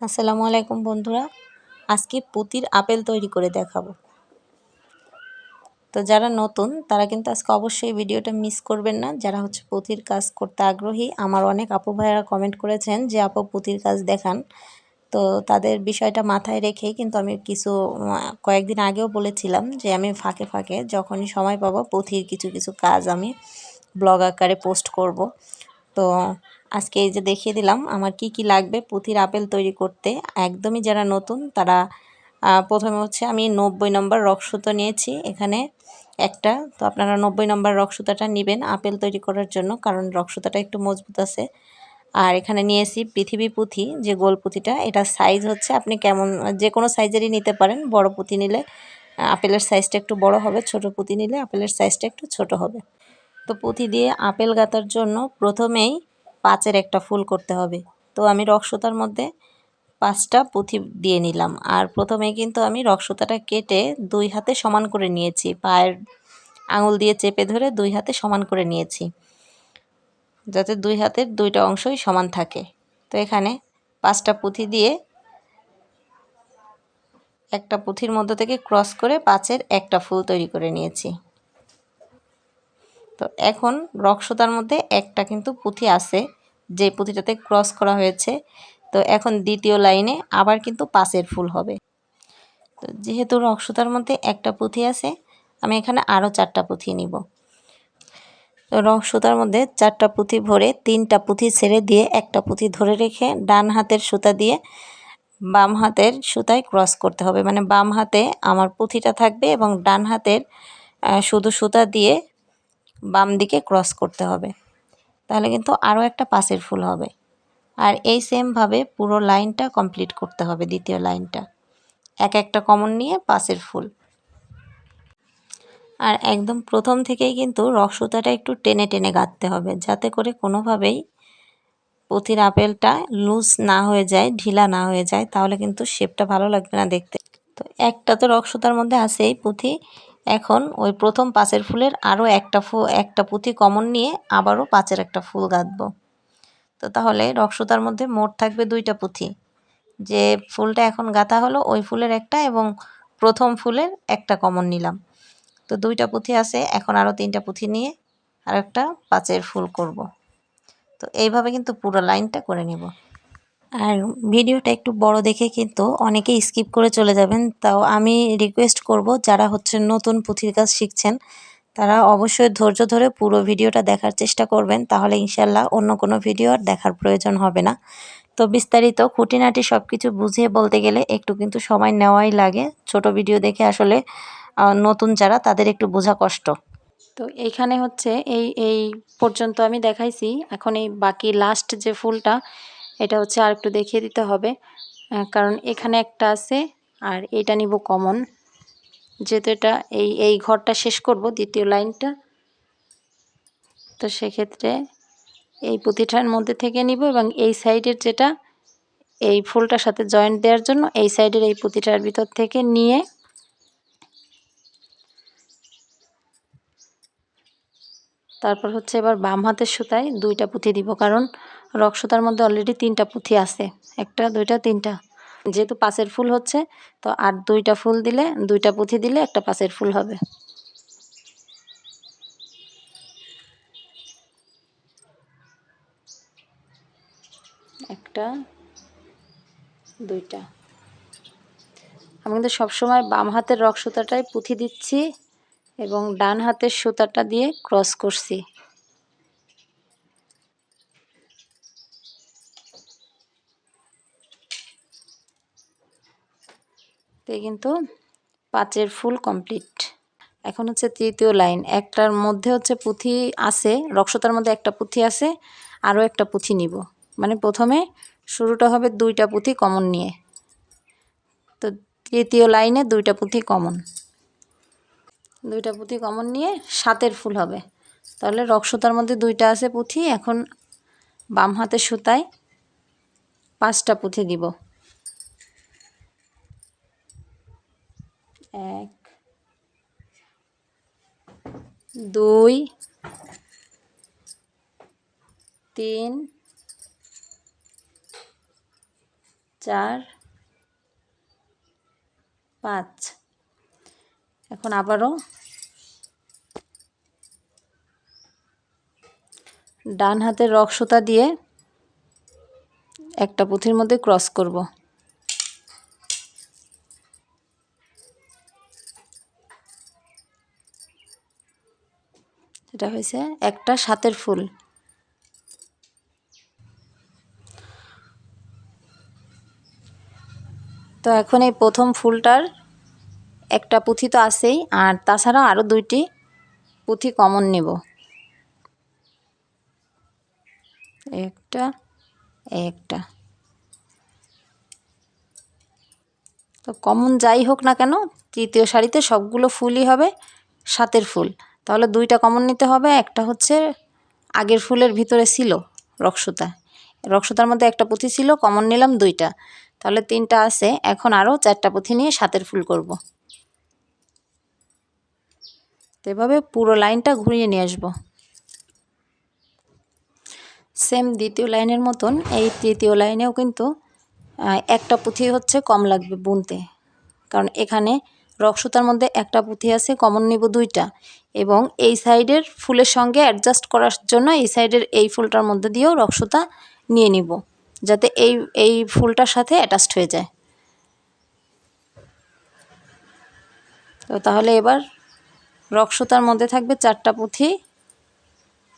আসসালামু আলাইকুম বন্ধুরা। আজকে পুতির আপেল তৈরি করে দেখাবো। তো যারা নতুন, তারা কিন্তু আজকে অবশ্যই ভিডিওটা মিস করবেন না। যারা হচ্ছে পুঁতির কাজ করতে আগ্রহী, আমার অনেক আপু ভাইয়েরা কমেন্ট করেছেন যে, আপু, পুঁতির কাজ দেখান। তো তাদের বিষয়টা মাথায় রেখেই কিন্তু আমি কিছু কয়েকদিন আগেও বলেছিলাম যে, আমি ফাঁকে ফাঁকে যখনই সময় পাবো পুঁথির কিছু কিছু কাজ আমি ব্লগ আকারে পোস্ট করব। তো আজকে এই যে দেখিয়ে দিলাম আমার কি কি লাগবে, পুঁথির আপেল তৈরি করতে। একদমই যারা নতুন, তারা প্রথমে হচ্ছে আমি নব্বই নম্বর রক্সুতো নিয়েছি এখানে একটা। তো আপনারা নব্বই নম্বর রক্সুতাটা নেবেন আপেল তৈরি করার জন্য, কারণ রক্সুতাটা একটু মজবুত আছে। আর এখানে নিয়েছি পৃথিবী পুঁথি, যে গোল পুঁথিটা। এটা সাইজ হচ্ছে, আপনি কেমন, যে কোনো সাইজেরই নিতে পারেন। বড় পুঁথি নিলে আপেলের সাইজটা একটু বড় হবে, ছোট পুঁথি নিলে আপেলের সাইজটা একটু ছোট হবে। তো পুঁথি দিয়ে আপেল গাতার জন্য প্রথমেই পাঁচের একটা ফুল করতে হবে। তো আমি রক্সতার মধ্যে পাঁচটা পুঁথি দিয়ে নিলাম। আর প্রথমে কিন্তু আমি রক্সতাটা কেটে দুই হাতে সমান করে নিয়েছি। পায়ের আঙুল দিয়ে চেপে ধরে দুই হাতে সমান করে নিয়েছি। যাতে দুই হাতের দুইটা অংশই সমান থাকে। তো এখানে পাঁচটা পুঁথি দিয়ে একটা পুঁথির মধ্য থেকে ক্রস করে পাঁচের একটা ফুল তৈরি করে নিয়েছি। তো এখন রক্সতার মধ্যে একটা কিন্তু পুঁথি আছে, যে পুঁথিটাতে ক্রস করা হয়েছে। তো এখন দ্বিতীয় লাইনে আবার কিন্তু পাশের ফুল হবে। তো যেহেতু রক্সতার মধ্যে একটা পুঁথি আছে, আমি এখানে আরও চারটা পুঁথি নিব। তো রক্সতার মধ্যে চারটা পুঁথি ভরে তিনটা পুঁথি ছেড়ে দিয়ে একটা পুঁথি ধরে রেখে ডান হাতের সুতা দিয়ে বাম হাতের সুতায় ক্রস করতে হবে। মানে বাম হাতে আমার পুঁথিটা থাকবে এবং ডান হাতের শুধু সুতা দিয়ে বাম দিকে ক্রস করতে হবে। তাহলে কিন্তু আরও একটা পাশের ফুল হবে। আর এই সেমভাবে পুরো লাইনটা কমপ্লিট করতে হবে, দ্বিতীয় লাইনটা। এক একটা কমন নিয়ে পাশের ফুল। আর একদম প্রথম থেকেই কিন্তু রসুতাটা একটু টেনে টেনে গাঁথতে হবে, যাতে করে কোনোভাবেই পুঁথির আপেলটা লুজ না হয়ে যায়, ঢিলা না হয়ে যায়। তাহলে কিন্তু শেপটা ভালো লাগবে না দেখতে। তো একটা তো রক্সতার মধ্যে আছেই পুঁথি এখন ওই প্রথম পাঁচের ফুলের আরও একটা ফু একটা পুঁথি কমন নিয়ে আবারও পাঁচের একটা ফুল গাঁথবো। তো তাহলে রক্সতার মধ্যে মোট থাকবে দুইটা পুঁথি। যে ফুলটা এখন গাঁথা হলো ওই ফুলের একটা এবং প্রথম ফুলের একটা কমন নিলাম। তো দুইটা পুঁথি আছে, এখন আরও তিনটা পুঁথি নিয়ে আর একটা পাঁচের ফুল করব। তো এইভাবে কিন্তু পুরো লাইনটা করে নেব। আর ভিডিওটা একটু বড় দেখে কিন্তু অনেকেই স্কিপ করে চলে যাবেন। তাও আমি রিকোয়েস্ট করব, যারা হচ্ছে নতুন পুঁথির কাজ শিখছেন, তারা অবশ্যই ধৈর্য ধরে পুরো ভিডিওটা দেখার চেষ্টা করবেন। তাহলে ইনশাল্লাহ অন্য কোনো ভিডিও আর দেখার প্রয়োজন হবে না। তো বিস্তারিত খুঁটিনাটি সব কিছু বুঝিয়ে বলতে গেলে একটু কিন্তু সময় নেওয়াই লাগে। ছোট ভিডিও দেখে আসলে নতুন যারা, তাদের একটু বোঝা কষ্ট। তো এইখানে হচ্ছে এই এই পর্যন্ত আমি দেখাইছি। এখন এই বাকি লাস্ট যে ফুলটা এটা হচ্ছে আর একটু দেখিয়ে দিতে হবে। কারণ এখানে একটা আছে আর এটা নিব কমন। যেহেতু এটা এই এই ঘরটা শেষ করব দ্বিতীয় লাইনটা, তো সেক্ষেত্রে এই পুঁতিটার মধ্যে থেকে নিব এবং এই সাইডের যেটা এই ফুলটার সাথে জয়েন্ট দেওয়ার জন্য এই সাইডের এই পুঁতিটার ভিতর থেকে নিয়ে তারপর হচ্ছে এবার বাম হাতের সুতায় দুইটা পুঁথি দিব। কারণ রক সুতার মধ্যে অলরেডি তিনটা পুঁথি আছে। একটা, দুইটা, তিনটা। যেহেতু পাশের ফুল হচ্ছে, তো আর দুইটা ফুল দিলে, দুইটা পুঁথি দিলে একটা পাশের ফুল হবে। একটা, দুইটা। আমি কিন্তু সবসময় বাম হাতের রক পুঁথি দিচ্ছি এবং ডান হাতের সুতাটা দিয়ে ক্রস করছি। তো কিন্তু পাঁচের ফুল কমপ্লিট এখন হচ্ছে তৃতীয় লাইন, একটার মধ্যে হচ্ছে পুঁথি আছে, রক্সতার মধ্যে একটা পুঁথি আছে, আরও একটা পুঁথি নিব। মানে প্রথমে শুরুটা হবে দুইটা পুঁথি কমন নিয়ে। তো তৃতীয় লাইনে দুইটা পুঁথি কমন দুইটা পুঁথি কমন নিয়ে সাতের ফুল হবে। তাহলে রক্সতার মধ্যে দুইটা আছে পুঁথি, এখন বাম হাতের সুতায় পাঁচটা পুঁথি দিব। এক, দুই, তিন, চার, পাঁচ। এখন আবারও ডান হাতের রক সুতা দিয়ে একটা পুঁথির মধ্যে ক্রস করব। এটা হয়েছে একটা সাতের ফুল। তো এখন এই প্রথম ফুলটার একটা পুঁথি তো আছেই, আর তাছাড়া আরও দুইটি পুঁথি কমন নেব। একটা একটা। তো কমন যাই হোক না কেন, তৃতীয় শাড়িতে সবগুলো ফুলই হবে সাতের ফুল। তাহলে দুইটা কমন নিতে হবে, একটা হচ্ছে আগের ফুলের ভিতরে ছিল রক্সুতা। রক্সুতার মধ্যে একটা পুঁথি ছিল কমন নিলাম দুইটা। তাহলে তিনটা আছে, এখন আরও চারটা পুঁথি নিয়ে সাতের ফুল করব। তো এভাবে পুরো লাইনটা ঘুরিয়ে নিয়ে আসব। সেম দ্বিতীয় লাইনের মতন, এই তৃতীয় লাইনেও কিন্তু একটা পুঁথি হচ্ছে কম লাগবে বুনতে। কারণ এখানে রক্সুতার মধ্যে একটা পুঁথি আছে, কমন নিব দুইটা। এবং এই সাইডের ফুলের সঙ্গে অ্যাডজাস্ট করার জন্য এই সাইডের এই ফুলটার মধ্যে দিয়েও রক্সুতা নিয়ে নিব, যাতে এই এই ফুলটার সাথে অ্যাটাচড হয়ে যায়। তো তাহলে এবার রক্সুতার মধ্যে থাকবে চারটা পুঁথি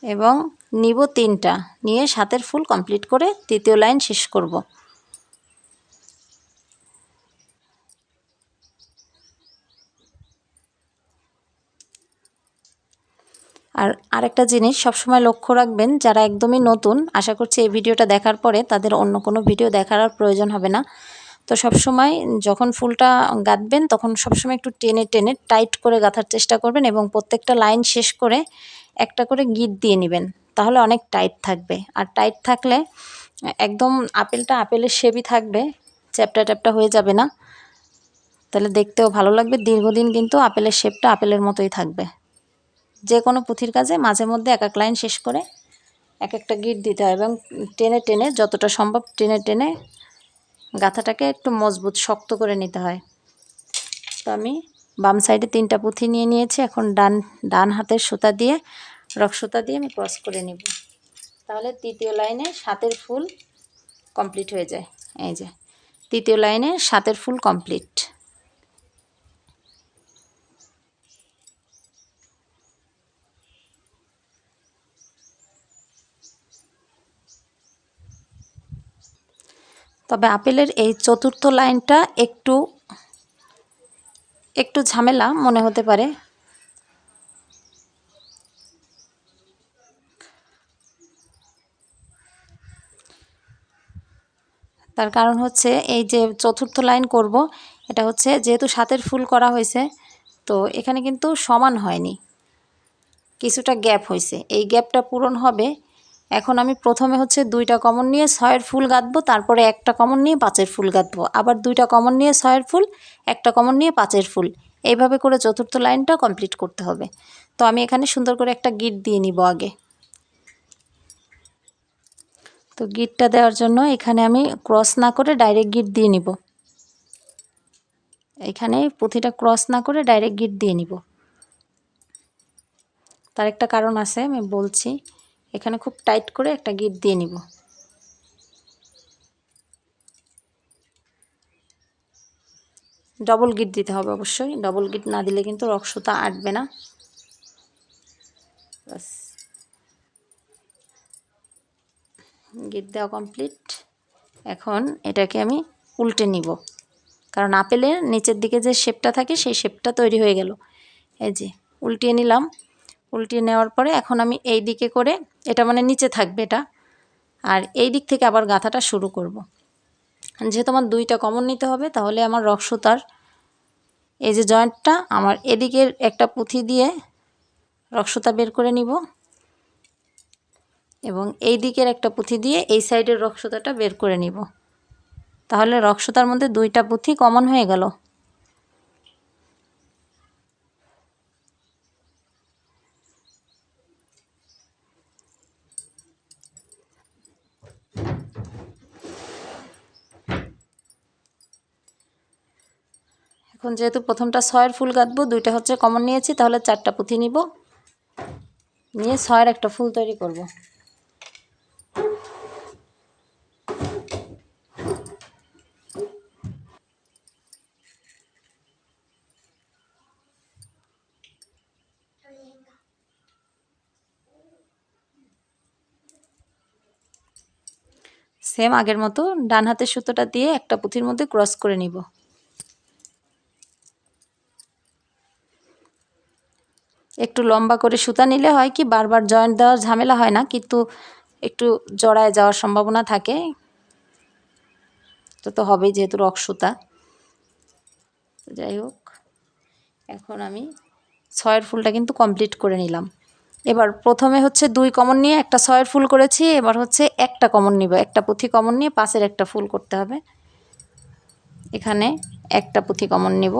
এবং নিব তিনটা, নিয়ে সাতের ফুল কমপ্লিট করে তৃতীয় লাইন শেষ করব। আর আরেকটা জিনিস সবসময় লক্ষ্য রাখবেন, যারা একদমই নতুন, আশা করছি এই ভিডিওটা দেখার পরে তাদের অন্য কোনো ভিডিও দেখার আর প্রয়োজন হবে না। তো সবসময় যখন ফুলটা গাঁথবেন, তখন সবসময় একটু টেনে টেনে টাইট করে গাঁথার চেষ্টা করবেন এবং প্রত্যেকটা লাইন শেষ করে একটা করে গিট দিয়ে নেবেন। তাহলে অনেক টাইট থাকবে। আর টাইট থাকলে একদম আপেলটা আপেলের শেপই থাকবে, চ্যাপটা ট্যাপটা হয়ে যাবে না। তাহলে দেখতেও ভালো লাগবে, দীর্ঘদিন কিন্তু আপেলের শেপটা আপেলের মতোই থাকবে। যে কোনো পুঁথির কাজে মাঝে মধ্যে এক এক লাইন শেষ করে এক একটা গিট দিতে হয় এবং টেনে টেনে যতটা সম্ভব টেনে টেনে গাথাটাকে একটু মজবুত, শক্ত করে নিতে হয়। তো আমি বাম সাইডে তিনটা পুঁথি নিয়ে নিয়েছি। এখন ডান ডান হাতের সুতা দিয়ে রক সুতা দিয়ে আমি ক্রস করে নিব। তাহলে তৃতীয় লাইনে সাতের ফুল কমপ্লিট হয়ে যায়। এই যে, তৃতীয় লাইনে সাতের ফুল কমপ্লিট। তবে আপেলের এই চতুর্থ লাইনটা একটু একটু ঝামেলা মনে হতে পারে। তার কারণ হচ্ছে এই যে চতুর্থ লাইন করব, এটা হচ্ছে যেহেতু সাতের ফুল করা হয়েছে, তো এখানে কিন্তু সমান হয়নি। কিছুটা গ্যাপ হয়েছে। এই গ্যাপটা পূরণ হবে এখন আমি প্রথমে হচ্ছে দুইটা কমন নিয়ে ছয়ের ফুল গাঁথবো, তারপরে একটা কমন নিয়ে পাঁচের ফুল গাঁথবো। আবার দুইটা কমন নিয়ে ছয়ের ফুল, একটা কমন নিয়ে পাঁচের ফুল। এইভাবে করে চতুর্থ লাইনটা কমপ্লিট করতে হবে। তো আমি এখানে সুন্দর করে একটা গিট দিয়ে নিব আগে। তো গিটটা দেওয়ার জন্য এখানে আমি ক্রস না করে ডাইরেক্ট গিট দিয়ে নিব। এখানে পুঁথিটা ক্রস না করে ডাইরেক্ট গিট দিয়ে নিব। তার একটা কারণ আছে, আমি বলছি। এখানে খুব টাইট করে একটা গিট দিয়ে নিব। ডবল গিট দিতে হবে অবশ্যই। ডবল গিট না দিলে কিন্তু রক্সতা আটবে না। গিট দেওয়া কমপ্লিট। এখন এটাকে আমি উল্টে নিব। কারণ আপেলের নিচের দিকে যে শেপটা থাকে, সেই শেপটা তৈরি হয়ে গেল। এই যে, উল্টিয়ে নিলাম। উল্টিয়ে নেওয়ার পরে এখন আমি এই দিকে করে, এটা মানে নিচে থাকবে এটা, আর এই দিক থেকে আবার গাঁথাটা শুরু করব। যেহেতু আমার দুইটা কমন নিতে হবে, তাহলে আমার রক্সতার এই যে জয়েন্টটা, আমার এদিকের একটা পুঁথি দিয়ে রক্সতা বের করে নিব, এবং এই দিকের একটা পুঁথি দিয়ে এই সাইডের রক্সতাটা বের করে নিব তাহলে রক্সতার মধ্যে দুইটা পুঁথি কমন হয়ে গেল এখন যেহেতু প্রথমটা ছয়ের ফুল গাঁথবো, দুইটা হচ্ছে কমন নিয়েছি, তাহলে চারটা পুঁথি নিব। নিয়ে ছয়ের একটা ফুল তৈরি করব। সেম আগের মতো ডান হাতের সুতোটা দিয়ে একটা পুঁথির মধ্যে ক্রস করে নিব। একটু লম্বা করে সুতা নিলে হয় কি বারবার জয়েন্ট দেওয়ার ঝামেলা হয় না, কিন্তু একটু জড়ায় যাওয়ার সম্ভাবনা থাকে। তো তো হবেই যেহেতু রক সুতা। যাই হোক, এখন আমি ছয়ের ফুলটা কিন্তু কমপ্লিট করে নিলাম। এবার প্রথমে হচ্ছে দুই কমন নিয়ে একটা ছয়ের ফুল করেছি, এবার হচ্ছে একটা কমন নিব। একটা পুঁথি কমন নিয়ে পাশের একটা ফুল করতে হবে। এখানে একটা পুঁথি কমন নিব।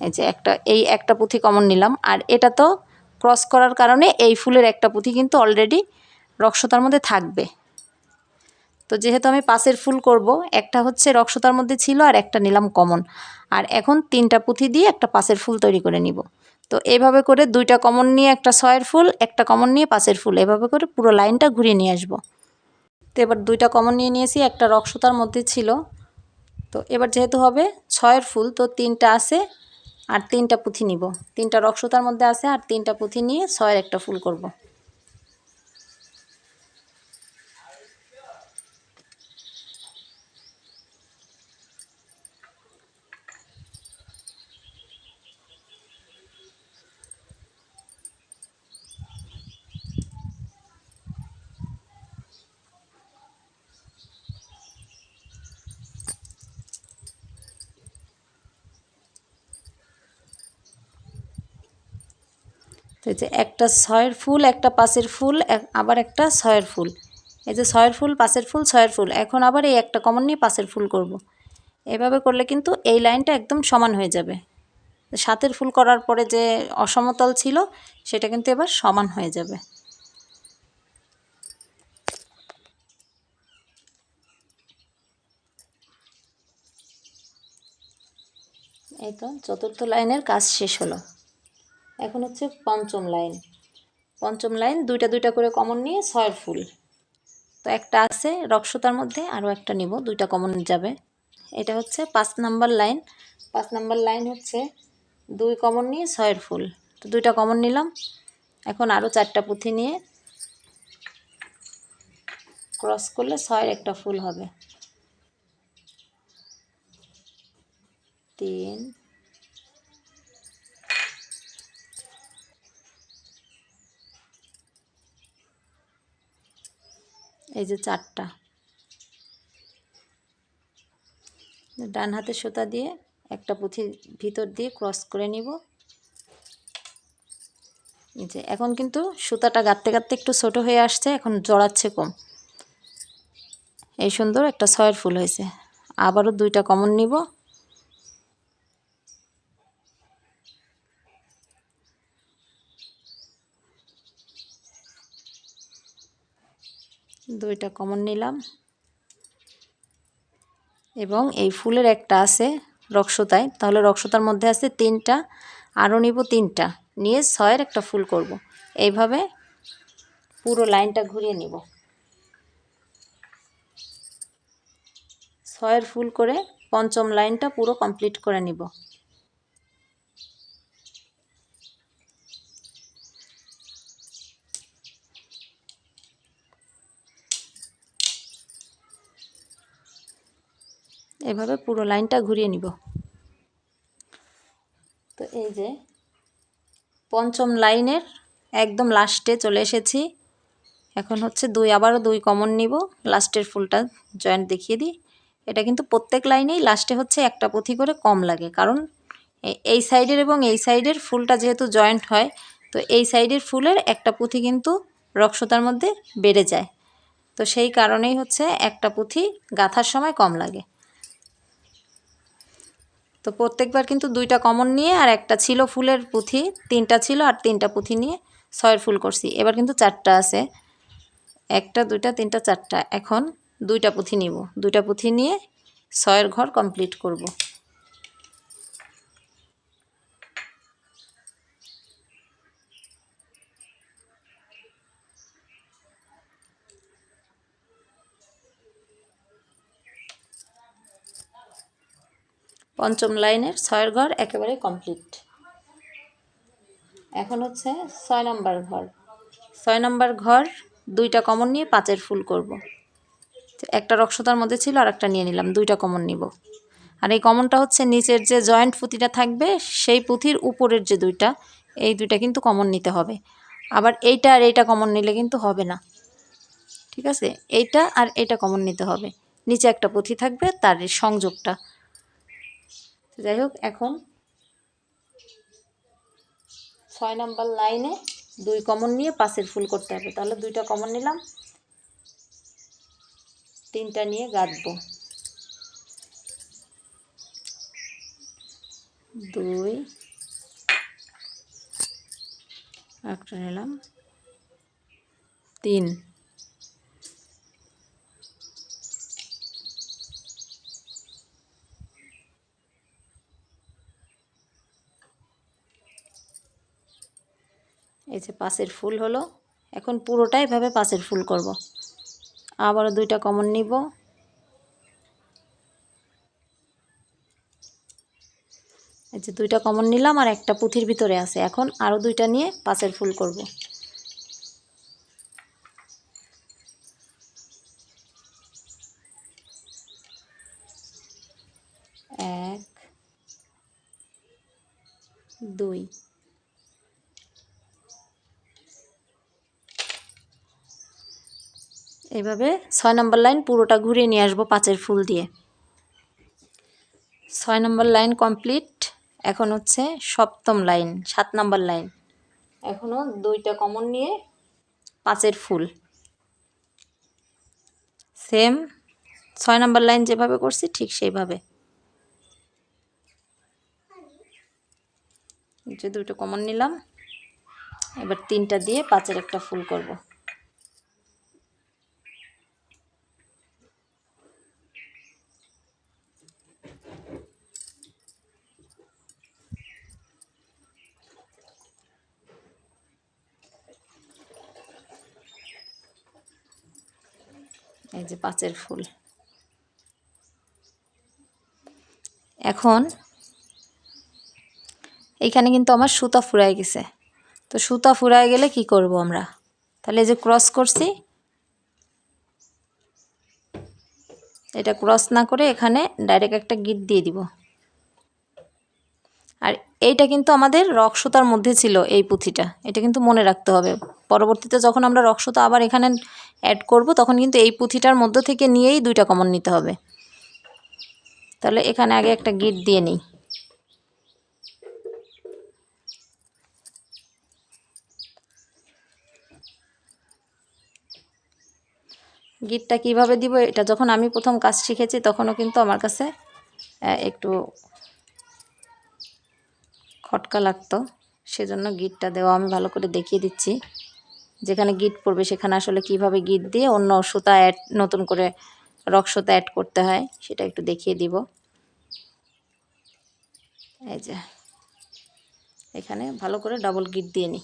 এই যে একটা, এই একটা পুঁথি কমন নিলাম। আর এটা তো ক্রস করার কারণে এই ফুলের একটা পুঁথি কিন্তু অলরেডি রক্সতার মধ্যে থাকবে। তো যেহেতু আমি পাশের ফুল করব, একটা হচ্ছে রক্সতার মধ্যে ছিল আর একটা নিলাম কমন আর এখন তিনটা পুঁথি দিয়ে একটা পাশের ফুল তৈরি করে নিব। তো এভাবে করে দুইটা কমন নিয়ে একটা ছয়ের ফুল, একটা কমন নিয়ে পাশের ফুল, এভাবে করে পুরো লাইনটা ঘুরিয়ে নিয়ে আসব। তো এবার দুইটা কমন নিয়ে নিয়েছি, একটা রক্সতার মধ্যে ছিল। তো এবার যেহেতু হবে ছয়ের ফুল, তো তিনটা আছে আর তিনটা পুঁথি নিব। তিনটা রক্সতার মধ্যে আছে আর তিনটা পুঁথি নিয়ে ছয়ের একটা ফুল করব। তো এই যে একটা ছয়ের ফুল, একটা পাশের ফুল আবার একটা ছয়ের ফুল। এই যে ছয়ের ফুল পাশের ফুল, ছয়ের ফুল, এখন আবার এই একটা কমন নিয়ে পাশের ফুল করব। এভাবে করলে কিন্তু এই লাইনটা একদম সমান হয়ে যাবে। সাতের ফুল করার পরে যে অসমতল ছিল, সেটা কিন্তু এবার সমান হয়ে যাবে। এই তো চতুর্থ লাইনের কাজ শেষ হলো। এখন হচ্ছে পঞ্চম লাইন। পঞ্চম লাইন দুইটা দুইটা করে কমন নিয়ে ছয়ের ফুল। তো একটা আছে রক্সতার মধ্যে, আরও একটা নিব, দুইটা কমন যাবে। এটা হচ্ছে পাঁচ নাম্বার লাইন। পাঁচ নাম্বার লাইন হচ্ছে দুই কমন নিয়ে ছয়ের ফুল। তো দুইটা কমন নিলাম। এখন আরও চারটা পুঁথি নিয়ে ক্রস করলে ছয়ের একটা ফুল হবে। তিন এই যে চারটা। ডান হাতে সুতা দিয়ে একটা পুঁথি ভিতর দিয়ে ক্রস করে নিব। যে এখন কিন্তু সুতাটা গাঁততে গাঁততে একটু ছোট হয়ে আসছে, এখন জড়াচ্ছে কম। এই সুন্দর একটা ছয়ের ফুল হয়েছে। আবারও দুইটা কমন নিব। দুইটা কমন নিলাম। এবং এই ফুলের একটা আছে রক্সতায়। তাহলে রক্সতার মধ্যে আছে তিনটা, আরও নিব তিনটা। নিয়ে ছয়ের একটা ফুল করব। এইভাবে পুরো লাইনটা ঘুরিয়ে নিব। ছয়ের ফুল করে পঞ্চম লাইনটা পুরো কমপ্লিট করে নিব। এভাবে পুরো লাইনটা ঘুরিয়ে নিব। তো এই যে পঞ্চম লাইনের একদম লাস্টে চলে এসেছি। এখন হচ্ছে দুই, আবারও দুই কমন নিব। লাস্টের ফুলটা জয়েন্ট দেখিয়ে দিই। এটা কিন্তু প্রত্যেক লাইনেই লাস্টে হচ্ছে একটা পুঁথি করে কম লাগে। কারণ এই সাইডের এবং এই সাইডের ফুলটা যেহেতু জয়েন্ট হয়, তো এই সাইডের ফুলের একটা পুঁথি কিন্তু রক্সতার মধ্যে বেড়ে যায়। তো সেই কারণেই হচ্ছে একটা পুঁথি গাঁথার সময় কম লাগে। তো প্রত্যেকবার কিন্তু দুইটা কমন নিয়ে আর একটা ছিল ফুলের পুঁথি, তিনটা ছিল আর তিনটা পুঁথি নিয়ে ছয়ের ফুল করছি। এবার কিন্তু চারটা আছে। একটা, দুইটা, তিনটা, চারটা। এখন দুইটা পুঁথি নিব। দুইটা পুঁথি নিয়ে ছয়ের ঘর কমপ্লিট করব। পঞ্চম লাইনের ছয়ের ঘর একেবারে কমপ্লিট। এখন হচ্ছে ছয় নম্বর ঘর। ছয় নম্বর ঘর দুইটা কমন নিয়ে পাঁচের ফুল করব। একটা রক্সতার মধ্যে ছিল আর একটা নিয়ে নিলাম, দুইটা কমন নিব। আর এই কমনটা হচ্ছে নিচের যে জয়েন্ট পুঁতিটা থাকবে, সেই পুঁথির উপরের যে দুইটা, এই দুইটা কিন্তু কমন নিতে হবে। আবার এইটা আর এইটা কমন নিলে কিন্তু হবে না। ঠিক আছে? এইটা আর এইটা কমন নিতে হবে। নিচে একটা পুঁথি থাকবে, তার সংযোগটা। যাই হোক, এখন ছয় নাম্বার লাইনে দুই কমন নিয়ে পাশের ফুল করতে হবে। তাহলে দুইটা কমন নিলাম, তিনটা নিয়ে গাঁথবো। দুই, একটা নিলাম, তিন। যে পাশের ফুল হলো। এখন পুরোটাই ভাবে পাশের ফুল করব। আবারও দুইটা কমন নিব। এই যে দুইটা কমন নিলাম আর একটা পুঁথির ভিতরে আছে। এখন আরও দুইটা নিয়ে পাশের ফুল করব এক দুই এইভাবে ছয় নম্বর লাইন পুরোটা ঘুরিয়ে নিয়ে আসব পাঁচের ফুল দিয়ে। ছয় নম্বর লাইন কমপ্লিট। এখন হচ্ছে সপ্তম লাইন, সাত নম্বর লাইন। এখনও দুইটা কমন নিয়ে পাঁচের ফুল। সেম, ছয় নম্বর লাইন যেভাবে করছি ঠিক সেইভাবে। যে দুটো কমন নিলাম, এবার তিনটা দিয়ে পাঁচের একটা ফুল করব। এই যে পাঁচের ফুল। এখন এইখানে কিন্তু আমার সুতা ফুরাই গেছে। তো সুতা ফুরাই গেলে কি করব আমরা? তাহলে এই যে ক্রস করছি। এটা ক্রস না করে এখানে ডাইরেক্ট একটা গিট দিয়ে দিব। আর এইটা কিন্তু আমাদের রক সুতার মধ্যে ছিল এই পুঁথিটা। এটা কিন্তু মনে রাখতে হবে। পরবর্তীতে যখন আমরা রক সুতা আবার এখানে অ্যাড করব, তখন কিন্তু এই পুঁথিটার মধ্য থেকে নিয়েই দুইটা কমন নিতে হবে। তাহলে এখানে আগে একটা গিট দিয়ে নিই। গিটটা কীভাবে দিব? এটা যখন আমি প্রথম কাজ শিখেছি, তখনও কিন্তু আমার কাছে একটু খটকা লাগতো, সেজন্য গিটটা দেওয়া আমি ভালো করে দেখিয়ে দিচ্ছি। যেখানে গিট পড়বে সেখানে আসলে কীভাবে গিট দিয়ে অন্য সুতা অ্যাড নতুন করে রক সুতা অ্যাড করতে হয়, সেটা একটু দেখিয়ে দিব। এই যে, এখানে ভালো করে ডাবল গিট দিয়ে নিই।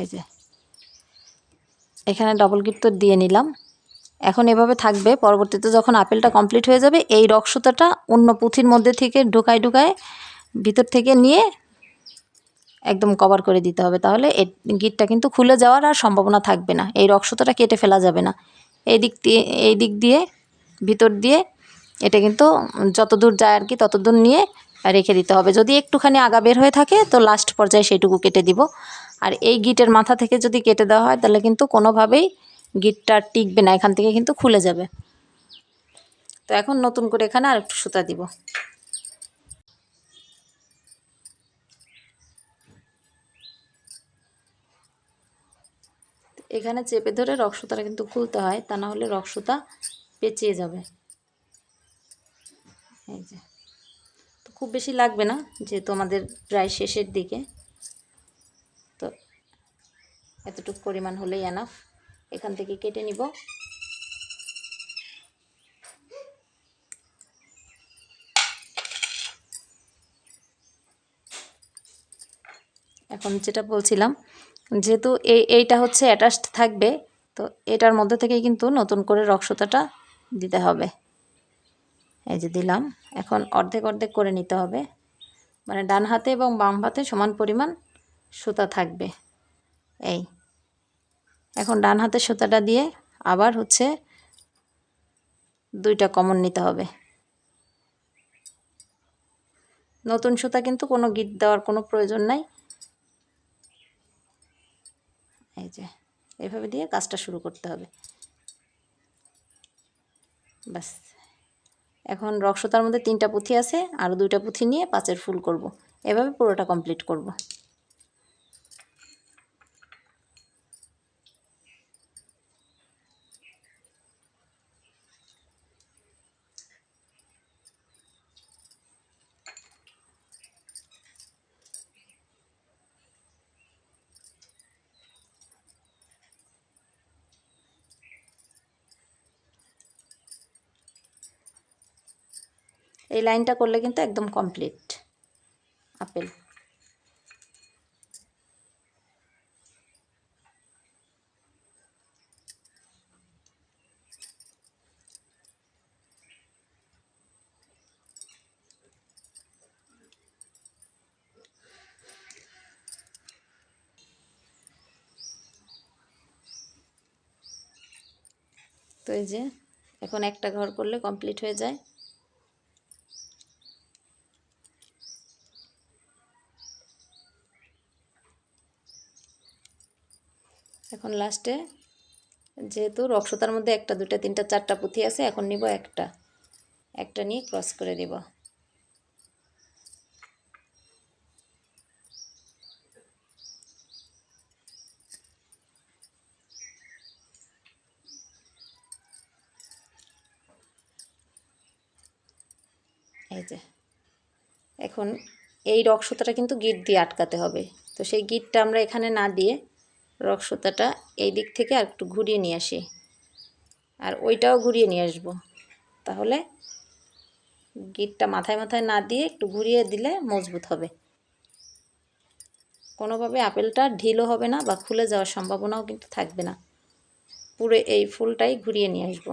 এই যে। এখানে ডবল গিট তো দিয়ে নিলাম। এখন এভাবে থাকবে, পরবর্তীতে যখন আপেলটা কমপ্লিট হয়ে যাবে, এই রক সুতোটা অন্য পুঁথির মধ্যে থেকে ঢুকায় ঢুকায় ভিতর থেকে নিয়ে একদম কভার করে দিতে হবে। তাহলে এ গিটটা কিন্তু খুলে যাওয়ার আর সম্ভাবনা থাকবে না। এই রক সুতোটা কেটে ফেলা যাবে না। এই দিক দিয়ে, এই দিক দিয়ে, ভিতর দিয়ে এটা কিন্তু যত দূর যায় আর কি তত দূর নিয়ে রেখে দিতে হবে। যদি একটুখানি আগা বের হয়ে থাকে, তো লাস্ট পর্যায়ে সেইটুকু কেটে দিব। আর এই গিটের মাথা থেকে যদি কেটে দেওয়া হয়, তাহলে কিন্তু কোনোভাবেই গিটটা টিকবে না। এখান থেকে কিন্তু খুলে যাবে। তো এখন নতুন করে এখানে আর একটু সুতা দিব। এখানে চেপে ধরে রক সুতাটা কিন্তু খুলতে হয়, তা না হলে রক সুতা পেঁচিয়ে যাবে। এই যে। তো খুব বেশি লাগবে না, যেহেতু আমাদের প্রায় শেষের দিকে। এতটুকু পরিমাণ হলেই এনাফ এখান থেকে কেটে নিব। এখন যেটা বলছিলাম, যেহেতু এই, এইটা হচ্ছে অ্যাটাচড থাকবে, তো এটার মধ্যে থেকে কিন্তু নতুন করে রক্সতাটা দিতে হবে। এই যে দিলাম, এখন অর্ধেক অর্ধেক করে নিতে হবে। মানে ডান হাতে এবং বাম হাতে সমান পরিমাণ সুতা থাকবে। এই। এখন ডান হাতের সুতাটা দিয়ে আবার হচ্ছে দুইটা কমন নিতে হবে নতুন সুতা কিন্তু কোনো গিট দেওয়ার কোনো প্রয়োজন নাই এই যে, এভাবে দিয়ে কাজটা শুরু করতে হবে ব্যাস এখন রক্সতার মধ্যে তিনটা পুঁথি আছে আর দুইটা পুঁথি নিয়ে পাঁচের ফুল করব। এভাবে পুরোটা কমপ্লিট করব। এই লাইনটা করলে কিন্তু একদম কমপ্লিট আপেল। তো এই যে, এখন একটা ঘর করলে কমপ্লিট হয়ে যায়। এখন লাস্টে যেহেতু রক্সতার মধ্যে একটা দুটা তিনটা, চারটা পুঁথি আছে, এখন নিব একটা। একটা নিয়ে ক্রস করে দিব। এই যে। এখন এই রক সুতাটা কিন্তু গিট দিয়ে আটকাতে হবে। তো সেই গিটটা আমরা এখানে না দিয়ে রক সুতাটা এই দিক থেকে আর একটু ঘুরিয়ে নিয়ে আসি। আর ওইটাও ঘুরিয়ে নিয়ে আসব। তাহলে গিটটা মাথায় মাথায় না দিয়ে একটু ঘুরিয়ে দিলে মজবুত হবে। কোনোভাবে আপেলটা ঢিলও হবে না বা খুলে যাওয়ার সম্ভাবনাও কিন্তু থাকবে না। পুরো এই ফুলটাই ঘুরিয়ে নিয়ে আসব।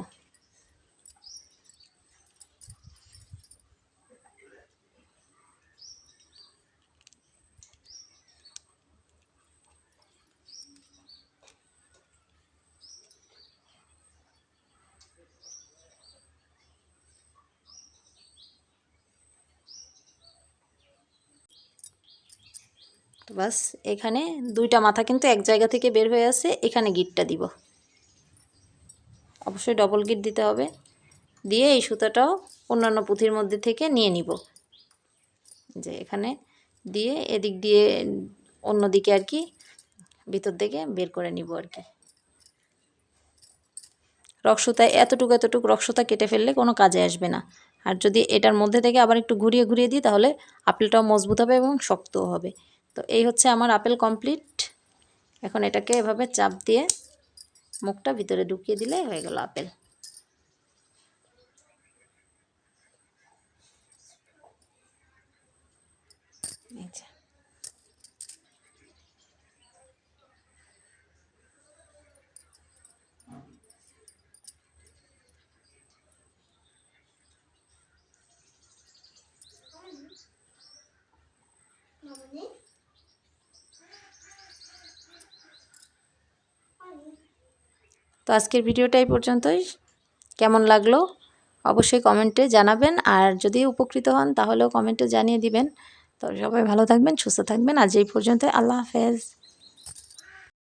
তো বাস এখানে দুইটা মাথা কিন্তু এক জায়গা থেকে বের হয়ে আছে, এখানে গিটটা দিব। অবশ্যই ডবল গিট দিতে হবে। দিয়ে এই সুতাটাও অন্যান্য পুঁথির মধ্যে থেকে নিয়ে নিব। যে এখানে দিয়ে এদিক দিয়ে অন্যদিকে আর কি ভিতর দিকে বের করে নিব আর কি। রক্সুতায় এতটুকু এতটুকু রক্সুতা কেটে ফেললে কোনো কাজে আসবে না। আর যদি এটার মধ্যে থেকে আবার একটু ঘুরিয়ে ঘুরিয়ে দিই তাহলে আপেলটাও মজবুত হবে এবং শক্তও হবে। তো এই হচ্ছে আমার আপেল কমপ্লিট এখন এটাকে এভাবে চাপ দিয়ে মুখটা ভিতরে ঢুকিয়ে দিলে হয়ে গেল আপেল। তো আজকের ভিডিওটা এই পর্যন্তই। কেমন লাগল অবশ্যই কমেন্টে জানাবেন আর যদি উপকৃত হন তাহলেও কমেন্টে জানিয়ে দিবেন। তো সবাই ভালো থাকবেন, সুস্থ থাকবেন। আজ এই পর্যন্ত আল্লাহ হাফেজ।